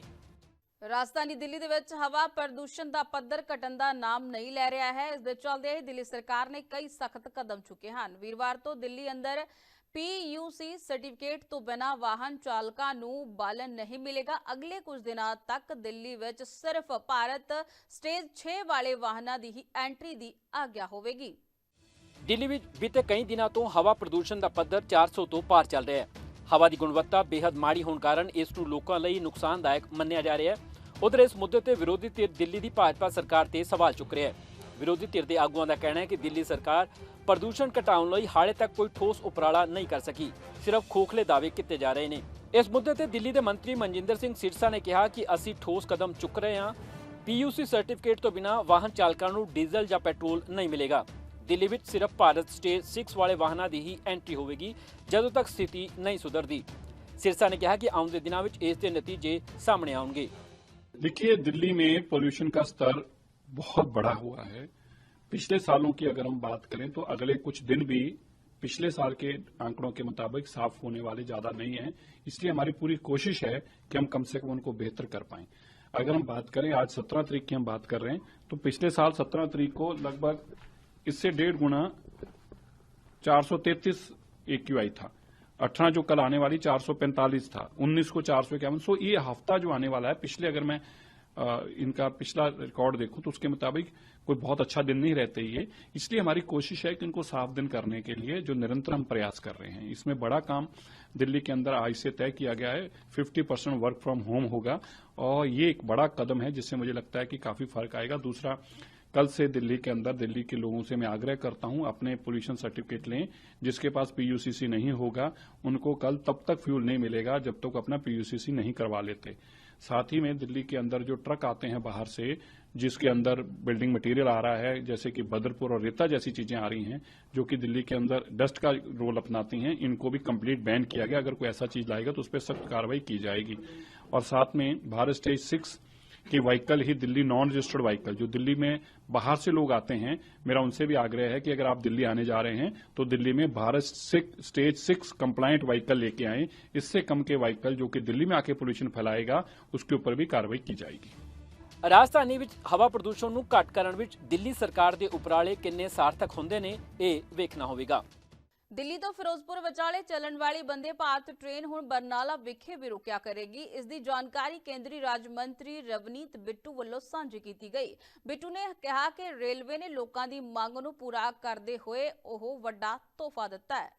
Speaker 1: ਰਾਜਧਾਨੀ ਦਿੱਲੀ ਦੇ ਵਿੱਚ ਹਵਾ ਪ੍ਰਦੂਸ਼ਣ ਦਾ ਪੱਧਰ ਘਟਣ ਦਾ ਨਾਮ ਨਹੀਂ ਲੈ ਰਿਹਾ ਹੈ। ਇਸ ਦੇ ਚੱਲਦੇ ਹੀ ਦਿੱਲੀ ਸਰਕਾਰ ਨੇ ਕਈ ਸਖਤ ਕਦਮ ਚੁੱਕੇ ਹਨ। ਵੀਰਵਾਰ ਤੋਂ ਦਿੱਲੀ ਅੰਦਰ PUC ਸਰਟੀਫਿਕੇਟ ਤੋਂ ਬਿਨਾਂ ਵਾਹਨ ਚਾਲਕਾਂ ਨੂੰ ਬਾਲਣ ਨਹੀਂ ਮਿਲੇਗਾ। ਅਗਲੇ ਕੁਝ ਦਿਨਾਂ ਤੱਕ ਦਿੱਲੀ ਵਿੱਚ ਸਿਰਫ ਭਾਰਤ ਸਟੇਜ 6 ਵਾਲੇ ਵਾਹਨਾਂ ਦੀ ਹੀ ਐਂਟਰੀ ਦੀ ਆਗਿਆ ਹੋਵੇਗੀ।
Speaker 2: ਦਿੱਲੀ ਵਿੱਚ ਬੀਤੇ ਕਈ ਦਿਨਾਂ ਤੋਂ ਹਵਾ ਪ੍ਰਦੂਸ਼ਣ ਦਾ ਪੱਧਰ 400 ਤੋਂ ਪਾਰ ਚੱਲ ਰਿਹਾ ਹੈ। ਹਵਾ ਦੀ ਗੁਣਵੱਤਾ ਬੇहद ਮਾੜੀ ਹੋਣ ਕਾਰਨ ਇਸ ਨੂੰ ਲੋਕਾਂ ਲਈ ਨੁਕਸਾਨਦਾਇਕ ਮੰਨਿਆ ਜਾ ਰਿਹਾ ਹੈ। ਉਧਰ ਇਸ ਮੁੱਦੇ ਤੇ ਵਿਰੋਧੀ ਧਿਰ ਦਿੱਲੀ ਦੀ ਭਾਜਪਾ ਸਰਕਾਰ ਤੇ ਸਵਾਲ ਚੁੱਕ ਰਿਹਾ ਹੈ। ਵਿਰੋਧੀ ਧਿਰ ਦੇ ਆਗੂਆਂ ਦਾ ਕਹਿਣਾ ਹੈ ਕਿ ਦਿੱਲੀ ਸਰਕਾਰ ਪ੍ਰਦੂਸ਼ਣ ਘਟਾਉਣ ਲਈ ਹਾਲੇ ਤੱਕ ਕੋਈ ਠੋਸ ਉਪਰਾਲਾ ਨਹੀਂ ਕਰ ਸਕੀ, ਸਿਰਫ ਖੋਖਲੇ ਦਾਅਵੇ ਕੀਤੇ ਜਾ ਰਹੇ ਨੇ। ਇਸ ਮੁੱਦੇ ਤੇ ਦਿੱਲੀ ਦੇ ਮੰਤਰੀ ਮਨਜਿੰਦਰ ਸਿੰਘ ਸਿਰਸਾ ਨੇ ਕਿਹਾ ਕਿ ਅਸੀਂ ਠੋਸ ਕਦਮ ਚੁੱਕ ਰਹੇ ਹਾਂ। ਪੀਯੂਸੀ ਸਰਟੀਫਿਕੇਟ ਤੋਂ ਬਿਨਾਂ ਵਾਹਨ ਚਾਲਕਾਂ ਨੂੰ ਡੀਜ਼ਲ ਜਾਂ ਪੈਟਰੋਲ ਨਹੀਂ ਮਿਲੇਗਾ। ਦਿੱਲੀ ਵਿੱਚ ਸਿਰਫ ਭਾਰਤ ਸਟੇਜ 6 ਵਾਲੇ ਵਾਹਨਾਂ ਦੀ ਹੀ ਐਂਟਰੀ ਹੋਵੇਗੀ, ਜਦੋਂ ਤੱਕ ਸਥਿਤੀ ਨਹੀਂ ਸੁਧਰਦੀ। ਸਿਰਸਾ ਨੇ ਕਿਹਾ ਕਿ ਆਉਂਦੇ ਦਿਨਾਂ ਵਿੱਚ ਇਸ ਦੇ ਨਤੀਜੇ ਸਾਹਮਣੇ ਆਉਣਗੇ।
Speaker 10: देखिए, दिल्ली में पोल्यूशन का स्तर बहुत बढ़ा हुआ है। पिछले सालों की अगर हम बात करें तो अगले कुछ दिन भी पिछले साल के आंकड़ों के मुताबिक साफ़ होने वाले ज़्यादा नहीं है। इसलिए हमारी पूरी कोशिश है कि हम कम से कम उनको बेहतर कर पाएँ। अगर हम बात करें, आज सत्रह तारीख की हम बात कर रहे हैं तो पिछले साल सत्रह तारीख को लगभग इससे डेढ़ गुना 433 एक्यूआई था। 18 जो कल आने वाली 445 था 19 को चार सौ इक्यावन। सो ये हफ़्ता जो आने वाला है पिछले अगर मैं अ, इनका पिछला रिकॉर्ड देखूँ तो उसके मुताबिक कोई बहुत अच्छा दिन नहीं रहते ये। इसलिए हमारी कोशिश है कि इनको साफ़ दिन करने के लिए जो निरंतर हम प्रयास कर रहे हैं। इसमें बड़ा काम दिल्ली के अंदर आज से तय किया गया है 50 परसेंट वर्क फ्रॉम होम होगा। और ये एक बड़ा कदम है जिससे मुझे लगता है कि काफ़ी फ़र्क आएगा। दूसरा कल से दिल्ली के अंदर, दिल्ली के लोगों से मैं आग्रह करता हूँ, अपने पोल्यूशन सर्टिफिकेट लें, जिसके पास पीयूसीसी नहीं होगा, उनको कल तब तक फ्यूल नहीं मिलेगा, जब तक अपना पीयूसीसी नहीं करवा लेते। साथ ही में दिल्ली के अंदर जो ट्रक आते हैं बाहर से, जिसके अंदर बिल्डिंग मटेरियल आ रहा है, जैसे कि बदरपुर और रेता जैसी चीज़ें आ रही हैं, जो कि दिल्ली के अंदर डस्ट का रोल अपनाती हैं, इनको भी कंप्लीट बैन किया गया। अगर कोई ऐसा चीज़ लाएगा तो उस पर सख्त कार्रवाई की जाएगी। और साथ में भारत स्टेज सिक्स कि व्हीकल ही दिल्ली नॉन रजिस्टर्ड व्हीकल जो दिल्ली में बाहर से लोग आते हैं मेरा उनसे भी आग्रह है कि अगर आप दिल्ली आने जा रहे हैं तो दिल्ली में Bharat six- stage six compliant vehicle लेके आए इससे कम के व्हीकल जो कि दिल्ली में आके पोल्यूशन फैलाएगा उसके ऊपर भी कार्रवाई की जाएगी
Speaker 2: ਰਾਜਧਾਨੀ ਵਿੱਚ ਹਵਾ ਪ੍ਰਦੂਸ਼ਣ ਨੂੰ ਘੱਟ ਕਰਨ ਵਿੱਚ ਦਿੱਲੀ ਸਰਕਾਰ ਦੇ ਉਪਰਾਲੇ ਕਿੰਨੇ ਸਾਰਥਕ ਹੁੰਦੇ ਨੇ ਇਹ ਵੇਖਣਾ ਹੋਵੇਗਾ
Speaker 1: ਦਿੱਲੀ ਤੋਂ ਫਿਰੋਜ਼ਪੁਰ ਵਿਚਾਲੇ ਚੱਲਣ ਵਾਲੀ ਬੰਦੇ ਭਾਰਤ ਟ੍ਰੇਨ ਹੁਣ ਬਰਨਾਲਾ ਵਿਖੇ ਵੀ ਰੁਕਿਆ ਕਰੇਗੀ। ਇਸ ਦੀ ਜਾਣਕਾਰੀ ਕੇਂਦਰੀ ਰਾਜ ਮੰਤਰੀ ਰਵਨੀਤ ਬਿੱਟੂ ਵੱਲੋਂ ਸਾਂਝੀ ਕੀਤੀ ਗਈ। ਬਿੱਟੂ ਨੇ ਕਿਹਾ ਕਿ ਰੇਲਵੇ ਨੇ ਲੋਕਾਂ ਦੀ ਮੰਗ ਨੂੰ ਪੂਰਾ ਕਰਦੇ ਹੋਏ ਉਹ ਵੱਡਾ ਤੋਹਫਾ ਦਿੱਤਾ ਹੈ।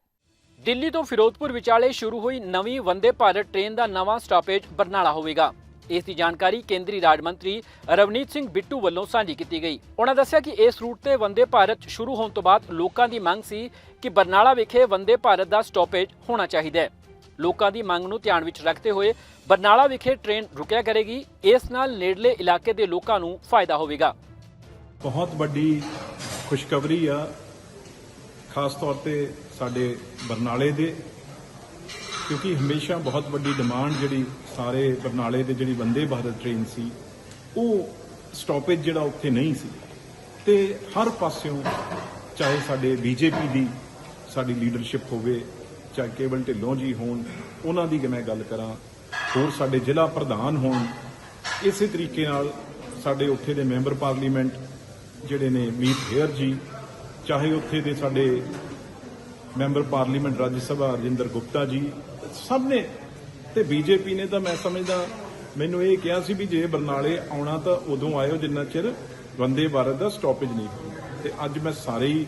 Speaker 2: ਦਿੱਲੀ ਤੋਂ ਫਿਰੋਜ਼ਪੁਰ ਵਿਚਾਲੇ ਸ਼ੁਰੂ ਹੋਈ ਨਵੀਂ ਵੰਦੇ ਭਾਰਤ ਟ੍ਰੇਨ ਦਾ ਨਵਾਂ ਸਟਾਪੇਜ ਬਰਨਾਲਾ ਹੋਵੇਗਾ। ਇਸ ਦੀ ਜਾਣਕਾਰੀ ਕੇਂਦਰੀ ਰਾਜ ਮੰਤਰੀ ਰਵਨੀਤ ਸਿੰਘ ਬਿੱਟੂ ਵੱਲੋਂ ਸਾਂਝੀ ਕੀਤੀ ਗਈ। ਉਹਨਾਂ ਦੱਸਿਆ ਕਿ ਇਸ ਰੂਟ ਤੇ ਵੰਦੇ ਭਾਰਤ ਸ਼ੁਰੂ ਹੋਣ ਤੋਂ ਬਾਅਦ ਲੋਕਾਂ ਦੀ ਮੰਗ ਸੀ ਕਿ ਬਰਨਾਲਾ ਵਿਖੇ ਵੰਦੇ ਭਾਰਤ ਦਾ ਸਟਾਪੇਜ ਹੋਣਾ ਚਾਹੀਦਾ ਹੈ। ਲੋਕਾਂ ਦੀ ਮੰਗ ਨੂੰ ਧਿਆਨ ਵਿੱਚ ਰੱਖਦੇ ਹੋਏ ਬਰਨਾਲਾ ਵਿਖੇ ਟ੍ਰੇਨ ਰੁਕਿਆ ਕਰੇਗੀ। ਇਸ ਨਾਲ ਨੇੜਲੇ ਇਲਾਕੇ ਦੇ ਲੋਕਾਂ ਨੂੰ ਫਾਇਦਾ ਹੋਵੇਗਾ।
Speaker 11: ਬਹੁਤ ਵੱਡੀ ਖੁਸ਼ਖਬਰੀ ਆ। ਖਾਸ ਤੌਰ ਤੇ ਸਾਡੇ ਬਰਨਾਲੇ ਦੇ ਕਿਉਂਕਿ ਹਮੇਸ਼ਾ ਬਹੁਤ ਵੱਡੀ ਡਿਮਾਂਡ ਜਿਹੜੀ ਸਾਰੇ ਬਰਨਾਲੇ ਦੇ ਜਿਹੜੀ ਵੰਦੇ ਭਾਰਤ ਟ੍ਰੇਨ ਸੀ, ਉਹ ਸਟਾਪੇਜ ਜਿਹੜਾ ਉੱਥੇ ਨਹੀਂ ਸੀ। ਤੇ ਹਰ ਪਾਸਿਓਂ ਚਾਹੇ ਸਾਡੇ ਬੀਜੇਪੀ ਦੀ ਸਾਡੀ ਲੀਡਰਸ਼ਿਪ ਹੋਵੇ, ਚਾਹੇ ਕੇਵਲ ਢਿੱਲੋਂ ਜੀ ਹੋਣ, ਉਹਨਾਂ ਦੀ ਮੈਂ ਗੱਲ ਕਰਾਂ, ਹੋਰ ਸਾਡੇ ਜ਼ਿਲ੍ਹਾ ਪ੍ਰਧਾਨ ਹੋਣ, ਇਸੇ ਤਰੀਕੇ ਨਾਲ ਸਾਡੇ ਉੱਥੇ ਦੇ ਮੈਂਬਰ ਪਾਰਲੀਮੈਂਟ ਜਿਹੜੇ ਨੇ ਮੀਤ ਹੇਅਰ ਜੀ, ਚਾਹੇ ਉੱਥੇ ਦੇ ਸਾਡੇ ਮੈਂਬਰ ਪਾਰਲੀਮੈਂਟ ਰਾਜ ਸਭਾ ਰਜਿੰਦਰ ਗੁਪਤਾ ਜੀ ਸਭ ਨੇ ਤੇ ਬੀਜੇਪੀ ਨੇ ਤਾਂ ਮੈਂ ਸਮਝਦਾ, ਮੈਨੂੰ ਇਹ ਕਿਹਾ ਸੀ ਵੀ ਜੇ ਬਰਨਾਲੇ ਆਉਣਾ ਤਾਂ ਉਦੋਂ ਆਇਓ, ਜਿੰਨਾ ਚਿਰ ਵੰਦੇ ਭਾਰਤ ਦਾ ਸਟਾਪੇਜ ਨਹੀਂ ਹੋਊ। ਤੇ ਅੱਜ ਮੈਂ ਸਾਰੇ ਹੀ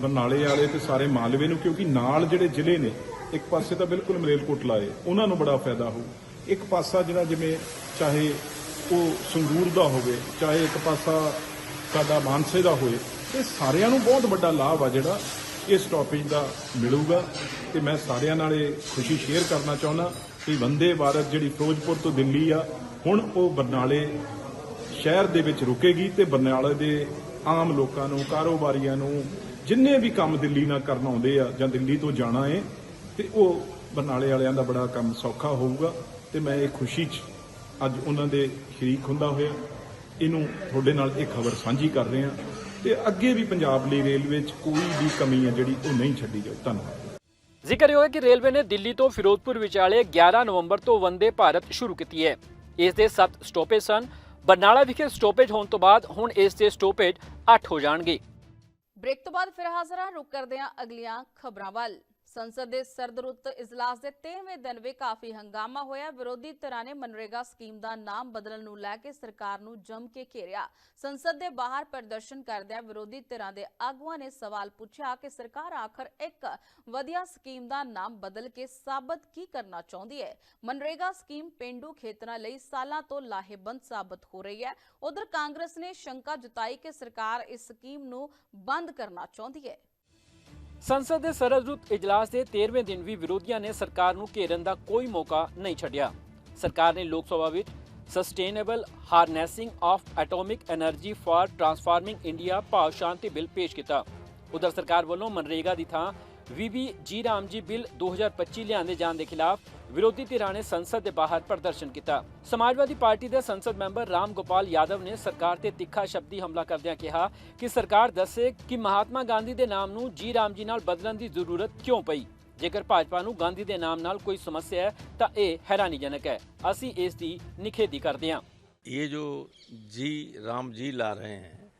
Speaker 11: ਬਰਨਾਲੇ ਵਾਲੇ ਤੇ ਸਾਰੇ ਮਾਲਵੇ ਨੂੰ, ਕਿਉਂਕਿ ਨਾਲ ਜਿਹੜੇ ਜ਼ਿਲ੍ਹੇ ਨੇ, ਇੱਕ ਪਾਸੇ ਤਾਂ ਬਿਲਕੁਲ ਮਲੇਰਕੋਟਲਾ ਏ, ਉਹਨਾਂ ਨੂੰ ਬੜਾ ਫਾਇਦਾ ਹੋਊ। ਇੱਕ ਪਾਸਾ ਜਿਹੜਾ ਜਿਵੇਂ ਚਾਹੇ ਉਹ ਸੰਗੂਰ ਦਾ ਹੋਵੇ, ਚਾਹੇ ਇੱਕ ਪਾਸਾ ਸਾਡਾ ਮਾਨਸੇ ਦਾ ਹੋਏ, ਇਹ ਸਾਰਿਆਂ ਨੂੰ ਬਹੁਤ ਵੱਡਾ ਲਾਭ ਆ ਜਿਹੜਾ ਇਹ ਸਟਾਪੇਜ ਦਾ ਮਿਲੂਗਾ ਤੇ ਮੈਂ ਸਾਰਿਆਂ ਨਾਲ ਇਹ ਖੁਸ਼ੀ ਸ਼ੇਅਰ ਕਰਨਾ ਚਾਹੁੰਦਾ ਕਿ ਵੰਦੇ ਭਾਰਤ ਜਿਹੜੀ ਫਿਰੋਜ਼ਪੁਰ ਤੋਂ ਦਿੱਲੀ ਆ, ਹੁਣ ਉਹ ਬਰਨਾਲੇ ਸ਼ਹਿਰ ਦੇ ਵਿੱਚ ਰੁਕੇਗੀ ਤੇ ਬਰਨਾਲੇ ਦੇ ਆਮ ਲੋਕਾਂ ਨੂੰ, ਕਾਰੋਬਾਰੀਆਂ ਨੂੰ, ਜਿੰਨੇ ਵੀ ਕੰਮ ਦਿੱਲੀ ਨਾਲ ਕਰਨ ਆਉਂਦੇ ਆ ਜਾਂ ਦਿੱਲੀ ਤੋਂ ਜਾਣਾ ਏ, ਤੇ ਉਹ ਬਰਨਾਲੇ ਵਾਲਿਆਂ ਦਾ ਬੜਾ ਕੰਮ ਸੌਖਾ ਹੋਊਗਾ ਤੇ ਮੈਂ ਇਹ ਖੁਸ਼ੀ 'ਚ ਅੱਜ ਉਹਨਾਂ ਦੇ ਸ਼ਰੀਕ ਹੁੰਦਾ ਹੋਇਆ। ਇਹਨੂੰ ਤੁਹਾਡੇ ਨਾਲ ਇਹ ਖਬਰ ਸਾਂਝੀ ਕਰ ਰਹੇ। ਹਾਂ ਤੇ ਅੱਗੇ ਵੀ ਪੰਜਾਬ ਲਈ ਰੇਲਵੇ 'ਚ ਕੋਈ ਵੀ ਕਮੀ ਹੈ ਜਿਹੜੀ ਉਹ ਨਹੀਂ ਛੱਡੀ ਜਾਊ। ਧੰਨਵਾਦ।
Speaker 2: ਜ਼ਿਕਰਯੋਗ ਹੈ ਕਿ ਰੇਲਵੇ ਨੇ ਦਿੱਲੀ ਤੋਂ ਫਿਰੋਜ਼ਪੁਰ ਵਿਚਾਲੇ 11 ਨਵੰਬਰ ਤੋਂ ਵੰਦੇ ਭਾਰਤ ਸ਼ੁਰੂ ਕੀਤੀ ਹੈ। ਇਸ ਦੇ 7 ਸਟਾਪੇਜ ਸਨ। ਬਰਨਾਲਾ ਵਿਖੇ ਸਟਾਪੇਜ ਹੋਣ ਤੋਂ ਬਾਅਦ ਹੁਣ ਇਸ ਦੇ ਸਟਾਪੇਜ 8 ਹੋ ਜਾਣਗੇ।
Speaker 1: ਬ੍ਰੇਕ ਤੋਂ ਬਾਅਦ ਫਿਰ ਹਾਜ਼ਰ ਹਾਂ ਰੁਕ ਕਰਦੇ ਹਾਂ ਅਗਲੀਆਂ ਖਬਰਾਂ ਵੱਲ। ਸੰਸਦ ਦੇ ਸਰਦਰੁੱਤ ਇਜਲਾਸ ਦੇ 13ਵੇਂ ਦਿਨ ਵੀ ਕਾਫੀ ਹੰਗਾਮਾ ਹੋਇਆ। ਵਿਰੋਧੀ ਧਿਰਾਂ ਨੇ ਮਨਰੇਗਾ ਸਕੀਮ ਦਾ ਨਾਮ ਬਦਲਣ ਨੂੰ ਲੈ ਕੇ ਸਰਕਾਰ ਨੂੰ ਜੰਮ ਕੇ ਘੇਰਿਆ। ਸੰਸਦ ਦੇ ਬਾਹਰ ਪ੍ਰਦਰਸ਼ਨ ਕਰਦਿਆਂ ਵਿਰੋਧੀ ਧਿਰਾਂ ਦੇ ਆਗੂਆਂ ਨੇ ਸਵਾਲ ਪੁੱਛਿਆ ਕਿ ਸਰਕਾਰ ਆਖਰ ਇੱਕ ਵਧੀਆ ਸਕੀਮ ਦਾ ਨਾਮ ਬਦਲ ਕੇ ਸਾਬਤ ਕੀ ਕਰਨਾ ਚਾਹੁੰਦੀ ਹੈ? ਮਨਰੇਗਾ ਸਕੀਮ ਪਿੰਡੂ ਖੇਤਰਾਂ ਲਈ ਸਾਲਾਂ ਤੋਂ ਲਾਹੇਬੰਦ ਸਾਬਤ ਹੋ ਰਹੀ ਹੈ। ਉਧਰ ਕਾਂਗਰਸ ਨੇ ਸ਼ੰਕਾ ਜਤਾਈ ਕਿ ਸਰਕਾਰ ਇਸ ਸਕੀਮ ਨੂੰ ਬੰਦ ਕਰਨਾ ਚਾਹੁੰਦੀ ਹੈ।
Speaker 2: ਸੰਸਦ ਦੇ ਸਰਵਰੁੱਤ ਇਜਲਾਸ ਦੇ 13ਵੇਂ ਦਿਨ ਵੀ ਵਿਰੋਧੀਆਂ ਨੇ ਸਰਕਾਰ ਨੂੰ ਘੇਰਨ ਦਾ ਕੋਈ ਮੌਕਾ ਨਹੀਂ ਛੱਡਿਆ। ਸਰਕਾਰ ਨੇ ਲੋਕ ਸਭਾ ਵਿੱਚ sustainable harnessing of atomic energy for transforming India ਭਾਵ ਸ਼ਾਂਤੀ ਬਿੱਲ ਪੇਸ਼ ਕੀਤਾ। ਉਧਰ ਸਰਕਾਰ ਵੱਲੋਂ ਮਨਰੇਗਾ ਦੀ ਥਾਂ ਵੀਬੀ ਜੀ ਰਾਮ ਜੀ ਬਿੱਲ 2025 ਲਿਆਂਦੇ ਜਾਣ ਦੇ ਖਿਲਾਫ ਵਿਰੋਧੀ ਧਿਰਾਂ ਨੇ ਸੰਸਦ ਦੇ ਬਾਹਰ ਪ੍ਰਦਰਸ਼ਨ ਕੀਤਾ ਸਮਾਜਵਾਦੀ ਪਾਰਟੀ ਦੇ ਸੰਸਦ ਮੈਂਬਰ ਰਾਮ ਗੋਪਾਲ ਯਾਦਵ ਨੇ ਸਰਕਾਰ ਤੇ ਤਿੱਖਾ ਸ਼ਬਦੀ ਹਮਲਾ ਕਰਦਿਆਂ ਕਿਹਾ ਕਿ ਸਰਕਾਰ ਦੱਸੇ ਕਿ ਮਹਾਤਮਾ ਗਾਂਧੀ ਦੇ ਨਾਮ ਨੂੰ ਜੀ ਰਾਮ ਜੀ ਨਾਲ ਬਦਲਣ ਦੀ ਜ਼ਰੂਰਤ ਕਿਉਂ ਪਈ ਜੇਕਰ ਭਾਜਪਾ ਨੂੰ ਗਾਂਧੀ ਦੇ ਨਾਮ ਨਾਲ ਕੋਈ ਸਮੱਸਿਆ ਹੈ ਤਾਂ ਇਹ ਹੈਰਾਨੀਜਨਕ ਹੈ ਅਸੀਂ ਇਸ ਦੀ ਨਿਖੇਧੀ ਕਰਦੇ ਹਾਂ
Speaker 12: ये जो जी राम जी ला रहे हैं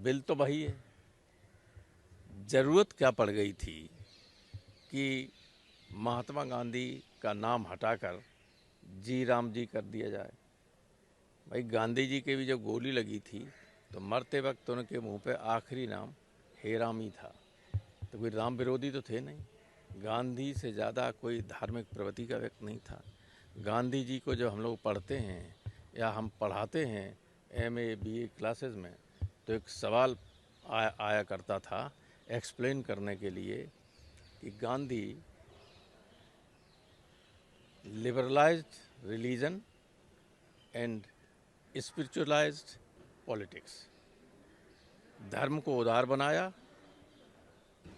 Speaker 12: बिल तो वही है ज़रूरत क्या पड़ गई थी कि महात्मा गांधी का नाम हटाकर जी राम जी कर दिया जाए? भाई गांधी जी के भी जब गोली लगी थी तो मरते वक्त उनके मुँह पे आखिरी नाम हे राम ही था। तो कोई राम विरोधी तो थे नहीं। गांधी से ज़्यादा कोई धार्मिक प्रवृत्ति का व्यक्ति नहीं था। गांधी जी को जब हम लोग पढ़ते हैं या हम पढ़ाते हैं M A B A classes में तो एक सवाल आया, आया करता था एक्सप्लेन करने के लिए कि Gandhi liberalised religion and spiritualised politics धर्म को उदार बनाया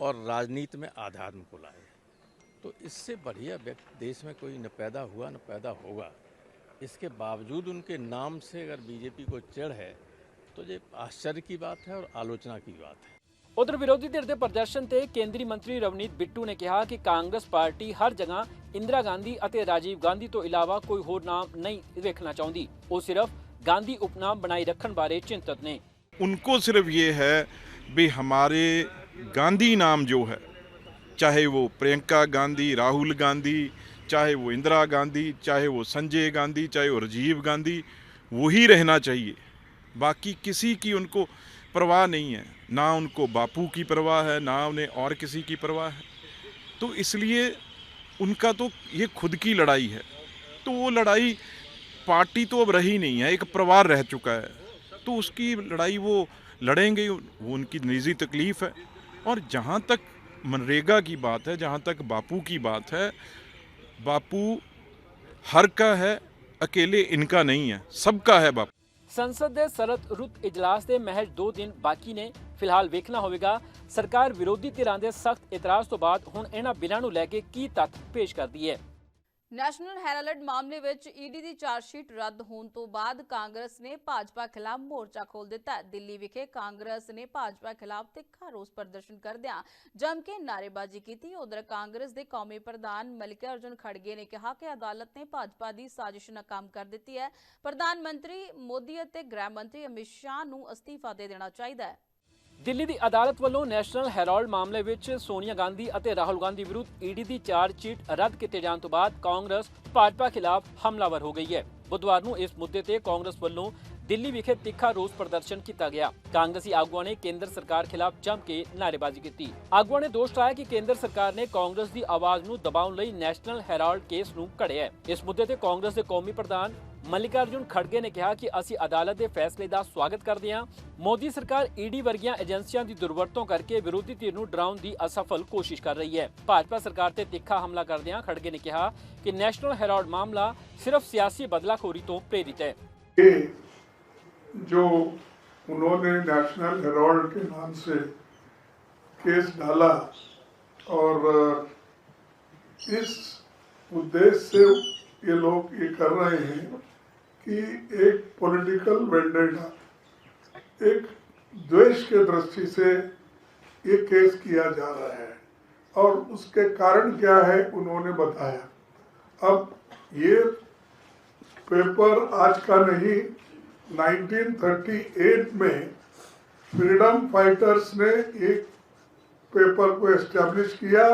Speaker 12: और राजनीति में आध्यात्म को लाए तो इससे बढ़िया व्यक्ति देश में कोई न पैदा हुआ, न पैदा होगा। इसके बावजूद उनके नाम से अगर बीजेपी को चढ़ है तो ये आश्चर्य की बात है और आलोचना की बात है।
Speaker 2: ਉਧਰ ਵਿਰੋਧੀ ਧਿਰ ਦੇ ਪ੍ਰਦਰਸ਼ਨ ਤੇ ਕੇਂਦਰੀ ਮੰਤਰੀ ਰਵਨੀਤ ਬਿੱਟੂ ਨੇ ਕਿਹਾ ਕਿ ਕਾਂਗਰਸ ਪਾਰਟੀ ਹਰ ਜਗ੍ਹਾ ਇੰਦਰਾ ਗਾਂਧੀ ਅਤੇ ਰਾਜੀਵ ਗਾਂਧੀ ਤੋਂ ਇਲਾਵਾ ਕੋਈ ਹੋਰ ਨਾਮ ਨਹੀਂ ਵੇਖਣਾ ਚਾਹੁੰਦੀ ਉਹ ਸਿਰਫ ਗਾਂਧੀ ਉਪਨਾਮ ਬਣਾਈ ਰੱਖਣ ਬਾਰੇ ਚਿੰਤਤ ਨੇ
Speaker 13: उनको सिर्फ ये है भी हमारे गांधी नाम जो है चाहे वो प्रियंका गांधी राहुल गांधी चाहे वो इंदिरा गांधी चाहे वो संजय गांधी चाहे वो राजीव गांधी वही रहना चाहिए बाकी किसी की उनको परवाह नहीं है। ना उनको बापू की परवाह है, ना उन्हें और किसी की परवाह है। तो इसलिए उनका तो ये खुद की लड़ाई है। तो वो लड़ाई पार्टी तो अब रही नहीं है, एक परिवार रह चुका है। तो उसकी लड़ाई वो लड़ेंगे, वो उनकी निजी तकलीफ़ है। और जहाँ तक मनरेगा की बात है, जहाँ तक बापू की बात है, बापू हर का है, अकेले इनका नहीं है, सबका है बापू।
Speaker 2: ਸੰਸਦ ਦੇ ਸਰਦ ਰੁੱਤ ਇਜਲਾਸ ਦੇ ਮਹਿਜ 2 ਦਿਨ ਬਾਕੀ ਨੇ। ਫਿਲਹਾਲ ਵੇਖਣਾ ਹੋਵੇਗਾ, ਸਰਕਾਰ ਵਿਰੋਧੀ ਧਿਰਾਂ ਦੇ ਸਖਤ ਇਤਰਾਜ਼ ਤੋਂ ਬਾਅਦ ਹੁਣ ਇਹਨਾਂ ਬਿੱਲਾਂ ਨੂੰ ਲੈ ਕੇ ਕੀ ਤੱਥ ਪੇਸ਼ ਕਰਦੀ ਹੈ।
Speaker 1: ਨੈਸ਼ਨਲ ਹੈਰਾਲਡ ਮਾਮਲੇ ਵਿੱਚ ਈਡੀ ਦੀ ਚਾਰਜਸ਼ੀਟ ਰੱਦ ਹੋਣ ਤੋਂ ਬਾਅਦ ਕਾਂਗਰਸ ਨੇ ਭਾਜਪਾ ਖਿਲਾਫ ਮੋਰਚਾ ਖੋਲ ਦਿੱਤਾ ਦਿੱਲੀ ਵਿਖੇ ਕਾਂਗਰਸ ਨੇ ਭਾਜਪਾ ਖਿਲਾਫ ਤਿੱਖਾ ਰੋਸ ਪ੍ਰਦਰਸ਼ਨ ਕਰਦਿਆਂ ਜੰਮ ਕੇ ਨਾਅਰੇਬਾਜ਼ੀ ਕੀਤੀ। ਉਧਰ ਕਾਂਗਰਸ ਦੇ ਕੌਮੀ ਪ੍ਰਧਾਨ ਮਲਿਕਾ ਮਲਿਕਾਰਜੁਨ ਖੜਗੇ ਨੇ ਕਿਹਾ ਕਿ ਅਦਾਲਤ ਨੇ ਭਾਜਪਾ ਦੀ ਸਾਜ਼ਿਸ਼ ਨਾਕਾਮ ਕਰ ਦਿੱਤੀ ਹੈ। ਪ੍ਰਧਾਨ ਮੰਤਰੀ ਮੋਦੀ ਅਤੇ ਗ੍ਰਹਿ ਮੰਤਰੀ ਅਮਿਤ ਸ਼ਾਹ ਨੂੰ ਅਸਤੀਫਾ ਦੇ ਦੇਣਾ ਚਾਹੀਦਾ ਹੈ।
Speaker 2: ਦਿੱਲੀ ਦੀ ਅਦਾਲਤ ਵੱਲੋਂ ਨੈਸ਼ਨਲ ਹੈਰਾਲਡ ਮਾਮਲੇ ਵਿੱਚ ਸੋਨੀਆ ਗਾਂਧੀ ਅਤੇ ਰਾਹੁਲ ਗਾਂਧੀ ਵਿਰੁੱਧ ਈਡੀ ਦੀ ਚਾਰਜ ਸ਼ੀਟ ਰੱਦ ਕੀਤੇ ਜਾਣ ਤੋਂ ਬਾਅਦ ਕਾਂਗਰਸ, ਭਾਜਪਾ ਖਿਲਾਫ ਹਮਲਾਵਰ ਹੋ ਗਈ ਹੈ। ਬੁੱਧਵਾਰ ਨੂੰ ਇਸ ਮੁੱਦੇ ਤੇ ਕਾਂਗਰਸ ਵੱਲੋਂ ਦਿੱਲੀ ਵਿਖੇ ਤਿੱਖਾ ਰੋਸ ਪ੍ਰਦਰਸ਼ਨ ਕੀਤਾ ਗਿਆ। ਕਾਂਗਰਸੀ ਆਗੂਆਂ ਨੇ ਕੇਂਦਰ ਸਰਕਾਰ ਖਿਲਾਫ ਜੰਮ ਕੇ ਨਾਅਰੇਬਾਜ਼ੀ ਕੀਤੀ। ਆਗੂਆਂ ਨੇ ਦੋਸ਼ ਲਾਇਆ ਕਿ ਕੇਂਦਰ ਸਰਕਾਰ ਨੇ ਕਾਂਗਰਸ ਦੀ ਆਵਾਜ਼ ਨੂੰ ਦਬਾਉਣ ਲਈ ਨੈਸ਼ਨਲ ਹੈਰਾਲਡ ਕੇਸ ਨੂੰ ਘੜਿਆ ਇਸ ਮੁੱਦੇ ਤੇ ਕਾਂਗਰਸ ਦੇ ਕੌਮੀ ਪ੍ਰਧਾਨ ਮੱਲਿਕਾਰਜੁਨ ਖੜਗੇ ਨੇ ਕਿਹਾ ਕਿ ਅਸੀਂ ਅਦਾਲਤ ਦੇ ਫੈਸਲੇ ਦਾ ਸਵਾਗਤ ਕਰਦੇ ਹਾਂ। ਮੋਦੀ ਸਰਕਾਰ ਈਡੀ ਵਰਗੀਆਂ ਏਜੰਸੀਆਂ ਦੀ ਦੁਰਵਰਤੋਂ ਕਰਕੇ ਵਿਰੋਧੀ ਧਿਰ ਨੂੰ ਡਰਾਉਣ ਦੀ ਅਸਫਲ ਕੋਸ਼ਿਸ਼ ਕਰ ਰਹੀ ਹੈ। ਭਾਜਪਾ ਸਰਕਾਰ ਤੇ ਤਿੱਖਾ ਹਮਲਾ ਕਰਦਿਆਂ ਖੜਗੇ ਨੇ ਕਿਹਾ ਕਿ ਨੈਸ਼ਨਲ ਹੈਰਾਲਡ ਮਾਮਲਾ ਸਿਰਫ ਸਿਆਸੀ ਬਦਲਾਖੋਰੀ ਤੋਂ ਪ੍ਰੇਰਿਤ ਹੈ।
Speaker 13: जो उन्होंने नेशनल हेराल्ड के नाम से केस डाला और इस उद्देश्य से ये लोग ये कर रहे हैं कि एक पॉलिटिकल वेंडेटा एक द्वेष के दृष्टि से ये केस किया जा रहा है। और उसके कारण क्या है उन्होंने बताया। अब ये पेपर आज का नहीं 1938 में फ्रीडम फाइटर्स ने एक पेपर को एस्टेब्लिश किया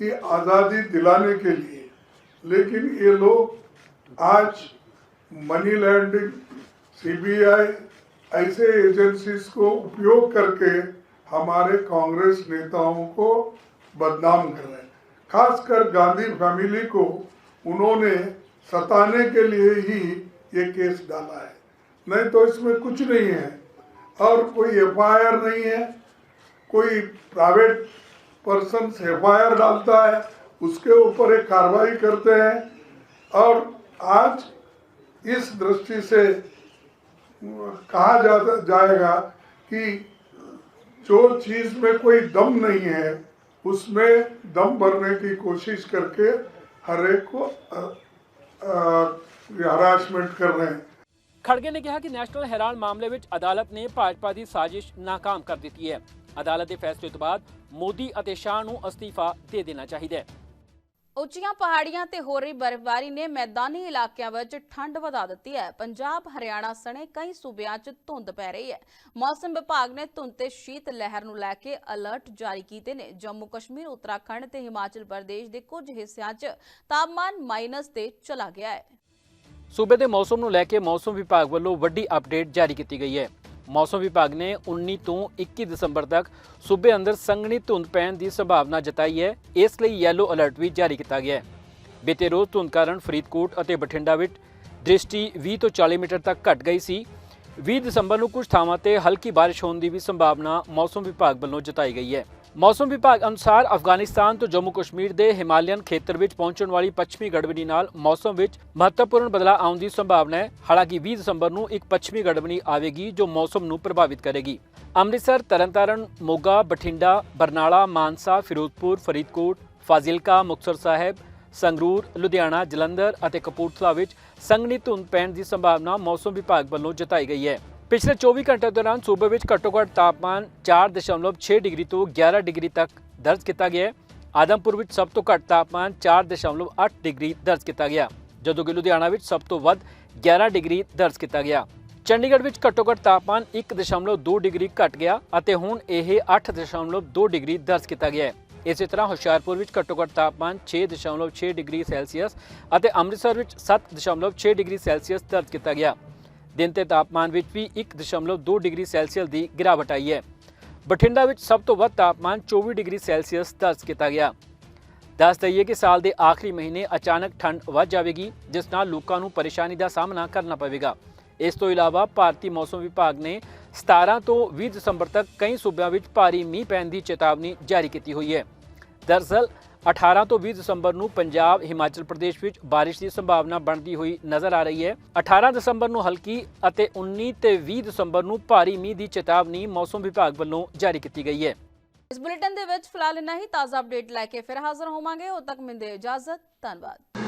Speaker 13: कि आज़ादी दिलाने के लिए। लेकिन ये लोग आज मनी लैंडिंग, सीबीआई, ऐसे एजेंसीज को उपयोग करके हमारे कांग्रेस नेताओं को बदनाम कर रहे हैं। खासकर गांधी फैमिली को उन्होंने सताने के लिए ही ये केस डाला है। नहीं तो इसमें कुछ नहीं है। और कोई एफआईआर नहीं है। कोई प्राइवेट पर्सन एफआईआर डालता है, उसके ऊपर एक कार्रवाई करते हैं। और आज इस दृष्टि से कहा जा, जाएगा कि जो चीज़ में कोई दम नहीं है, उसमें दम भरने की कोशिश करके हर एक को हरासमेंट कर रहे हैं।
Speaker 2: ਖੜਗੇ ਨੇ ਕਿਹਾ ਕਿ ਨੈਸ਼ਨਲ ਹੈਰਾਲਡ ਮਾਮਲੇ ਵਿੱਚ ਅਦਾਲਤ ਨੇ ਭਾਜਪਾ ਦੀ ਸਾਜ਼ਿਸ਼ ਨਾਕਾਮ ਕਰ ਦਿੱਤੀ ਹੈ। ਅਦਾਲਤ ਦੇ ਫੈਸਲੇ ਤੋਂ ਬਾਅਦ ਮੋਦੀ ਅਤੇ ਸ਼ਾਹ ਨੂੰ ਅਸਤੀਫਾ ਦੇ ਦੇਣਾ ਚਾਹੀਦਾ ਹੈ।
Speaker 1: ਉੱਚੀਆਂ ਪਹਾੜੀਆਂ ਤੇ ਹੋ ਰਹੀ ਬਰਫ਼ਬਾਰੀ ਨੇ ਮੈਦਾਨੀ ਇਲਾਕਿਆਂ ਵਿੱਚ ਠੰਡ ਵਧਾ ਦਿੱਤੀ ਹੈ। ਪੰਜਾਬ, ਹਰਿਆਣਾ ਸਣੇ ਕਈ ਸੂਬਿਆਂ 'ਚ ਧੁੰਦ ਪੈ ਰਹੀ ਹੈ। ਮੌਸਮ ਵਿਭਾਗ ਨੇ ਧੁੰਦ ਤੇ ਸ਼ੀਤ ਲਹਿਰ ਨੂੰ ਲੈ ਕੇ ਅਲਰਟ ਜਾਰੀ ਕੀਤੇ ਨੇ। ਜੰਮੂ ਕਸ਼ਮੀਰ, ਉੱਤਰਾਖੰਡ ਤੇ ਹਿਮਾਚਲ ਪ੍ਰਦੇਸ਼ ਦੇ ਕੁਝ ਹਿੱਸਿਆਂ 'ਚ ਤਾਪਮਾਨ ਮਾਈਨਸ ਤੇ ਚਲਾ ਗਿਆ ਹੈ।
Speaker 2: ਸੂਬੇ ਦੇ ਮੌਸਮ ਨੂੰ ਲੈ ਕੇ ਮੌਸਮ ਵਿਭਾਗ ਵੱਲੋਂ ਵੱਡੀ ਅਪਡੇਟ ਜਾਰੀ ਕੀਤੀ ਗਈ ਹੈ। ਮੌਸਮ ਵਿਭਾਗ ਨੇ 19 ਤੋਂ 21 ਦਸੰਬਰ ਤੱਕ ਸੂਬੇ ਅੰਦਰ ਸੰਘਣੀ ਧੁੰਦ ਪੈਣ ਦੀ ਸੰਭਾਵਨਾ ਜਤਾਈ ਹੈ। ਇਸ ਲਈ ਯੈਲੋ ਅਲਰਟ ਵੀ ਜਾਰੀ ਕੀਤਾ ਗਿਆ ਹੈ। ਬੀਤੇ ਰੋਜ਼ ਧੁੰਦ ਕਾਰਨ ਫਰੀਦਕੋਟ ਅਤੇ ਬਠਿੰਡਾ ਵਿੱਚ ਦ੍ਰਿਸ਼ਟੀ 20 ਤੋਂ 40 ਮੀਟਰ ਤੱਕ ਘਟ ਗਈ ਸੀ। 20 ਦਸੰਬਰ ਨੂੰ ਕੁਝ ਥਾਵਾਂ ਤੇ ਹਲਕੀ ਬਾਰਿਸ਼ ਹੋਣ ਦੀ ਵੀ ਸੰਭਾਵਨਾ ਮੌਸਮ ਵਿਭਾਗ ਵੱਲੋਂ ਜਤਾਈ ਗਈ ਹੈ। ਮੌਸਮ ਵਿਭਾਗ ਅਨੁਸਾਰ ਅਫਗਾਨਿਸਤਾਨ ਤੋਂ ਜੰਮੂ ਕਸ਼ਮੀਰ ਦੇ ਹਿਮਾਲਯਨ ਖੇਤਰ ਵਿੱਚ ਪਹੁੰਚਣ ਵਾਲੀ ਪੱਛਮੀ ਗੜਬੜੀ ਨਾਲ ਮੌਸਮ ਵਿੱਚ ਮਹੱਤਵਪੂਰਨ ਬਦਲਾਅ ਆਉਣ ਦੀ ਸੰਭਾਵਨਾ ਹੈ। ਹਾਲਾਂਕਿ 20 ਦਸੰਬਰ ਨੂੰ ਇੱਕ ਪੱਛਮੀ ਗੜਬੜੀ ਆਵੇਗੀ ਜੋ ਮੌਸਮ ਨੂੰ ਪ੍ਰਭਾਵਿਤ ਕਰੇਗੀ। ਅੰਮ੍ਰਿਤਸਰ, ਤਰਨਤਾਰਨ, ਮੋਗਾ, ਬਠਿੰਡਾ, ਬਰਨਾਲਾ, ਮਾਨਸਾ, ਫਿਰੋਜ਼ਪੁਰ, ਫਰੀਦਕੋਟ, ਫਾਜ਼ਿਲਕਾ, ਮੁਕਤਸਰ ਸਾਹਿਬ, ਸੰਗਰੂਰ, ਲੁਧਿਆਣਾ, ਜਲੰਧਰ ਅਤੇ ਕਪੂਰਥਲਾ ਵਿੱਚ ਸੰਘਣੀ ਧੁੰਦ ਪੈਣ ਦੀ ਸੰਭਾਵਨਾ ਮੌਸਮ ਵਿਭਾਗ ਵੱਲੋਂ ਜਤਾਈ ਗਈ ਹੈ। ਪਿਛਲੇ 24 ਘੰਟੇ ਦੌਰਾਨ ਸੂਬੇ ਵਿੱਚ ਘੱਟੋ-ਘੱਟ ਤਾਪਮਾਨ 4.6 ਡਿਗਰੀ ਤੋਂ 11 ਡਿਗਰੀ ਤੱਕ ਦਰਜ ਕੀਤਾ ਗਿਆ ਹੈ। ਆਦਮਪੁਰ ਵਿੱਚ ਸਭ ਤੋਂ ਘੱਟ ਤਾਪਮਾਨ 4.8 ਡਿਗਰੀ ਦਰਜ ਕੀਤਾ ਗਿਆ ਜਦੋਂ ਕਿ ਲੁਧਿਆਣਾ ਵਿੱਚ ਸਭ ਤੋਂ ਵੱਧ 11 ਡਿਗਰੀ ਦਰਜ ਕੀਤਾ ਗਿਆ ਚੰਡੀਗੜ੍ਹ ਵਿੱਚ ਘੱਟੋ-ਘੱਟ ਤਾਪਮਾਨ 1.2 ਡਿਗਰੀ ਘਟ ਗਿਆ ਅਤੇ ਹੁਣ ਇਹ 8.2 ਡਿਗਰੀ ਦਰਜ ਕੀਤਾ ਗਿਆ ਹੈ। ਇਸੇ ਤਰ੍ਹਾਂ ਹੁਸ਼ਿਆਰਪੁਰ ਵਿੱਚ ਘੱਟੋ-ਘੱਟ ਤਾਪਮਾਨ 6.6 ਡਿਗਰੀ ਸੈਲਸੀਅਸ ਅਤੇ ਅੰਮ੍ਰਿਤਸਰ ਵਿੱਚ 7.6 ਡਿਗਰੀ ਸੈਲਸੀਅਸ ਦਰਜ ਕੀਤਾ ਗਿਆ ਦਿਨ ਤੇ ਤਾਪਮਾਨ ਵਿੱਚ ਵੀ 1.2 ਡਿਗਰੀ ਸੈਲਸੀਅਸ ਦੀ ਗਿਰਾਵਟ ਆਈ ਹੈ। ਬਠਿੰਡਾ ਵਿੱਚ ਸਭ ਤੋਂ ਵੱਧ ਤਾਪਮਾਨ 24 ਡਿਗਰੀ ਸੈਲਸੀਅਸ ਦਰਜ ਕੀਤਾ ਗਿਆ। ਦੱਸ ਦਈਏ ਕਿ ਸਾਲ ਦੇ ਆਖਰੀ ਮਹੀਨੇ ਅਚਾਨਕ ਠੰਡ ਵੱਧ ਜਾਵੇਗੀ, ਜਿਸ ਨਾਲ ਲੋਕਾਂ ਨੂੰ ਪਰੇਸ਼ਾਨੀ ਦਾ ਸਾਹਮਣਾ ਕਰਨਾ ਪਵੇਗਾ। ਇਸ ਤੋਂ ਇਲਾਵਾ ਭਾਰਤੀ ਮੌਸਮ ਵਿਭਾਗ ਨੇ 17 ਤੋਂ 20 ਦਸੰਬਰ ਤੱਕ ਕਈ ਸੂਬਿਆਂ ਵਿੱਚ ਭਾਰੀ ਮੀਂਹ ਪੈਣ ਦੀ ਚੇਤਾਵਨੀ ਜਾਰੀ ਕੀਤੀ ਹੋਈ ਹੈ। ਦਰਅਸਲ 18 ਤੋਂ 20 ਦਸੰਬਰ ਨੂੰ ਪੰਜਾਬ, ਹਿਮਾਚਲ ਪ੍ਰਦੇਸ਼ ਵਿੱਚ ਬਾਰਿਸ਼ ਦੀ ਸੰਭਾਵਨਾ ਬਣਦੀ ਹੋਈ ਨਜ਼ਰ ਆ ਰਹੀ ਹੈ। 18 ਦਸੰਬਰ ਨੂੰ ਹਲਕੀ ਅਤੇ 19 ਤੇ 20 ਦਸੰਬਰ ਨੂੰ ਭਾਰੀ ਮੀਂਹ ਦੀ ਚੇਤਾਵਨੀ ਮੌਸਮ ਵਿਭਾਗ ਵੱਲੋਂ ਜਾਰੀ ਕੀਤੀ ਗਈ ਹੈ।
Speaker 1: ਇਸ ਬੁਲੇਟਿਨ ਦੇ ਵਿੱਚ ਫਿਲਹਾਲ ਇੰਨਾ ਹੀ। ਤਾਜ਼ਾ ਅਪਡੇਟ ਲੈ ਕੇ ਫਿਰ ਹਾਜ਼ਰ ਹੋਵਾਂਗੇ। ਉਦੋਂ ਤੱਕ ਮਿੰਦੇ ਇਜਾਜ਼ਤ। ਧੰਨਵਾਦ।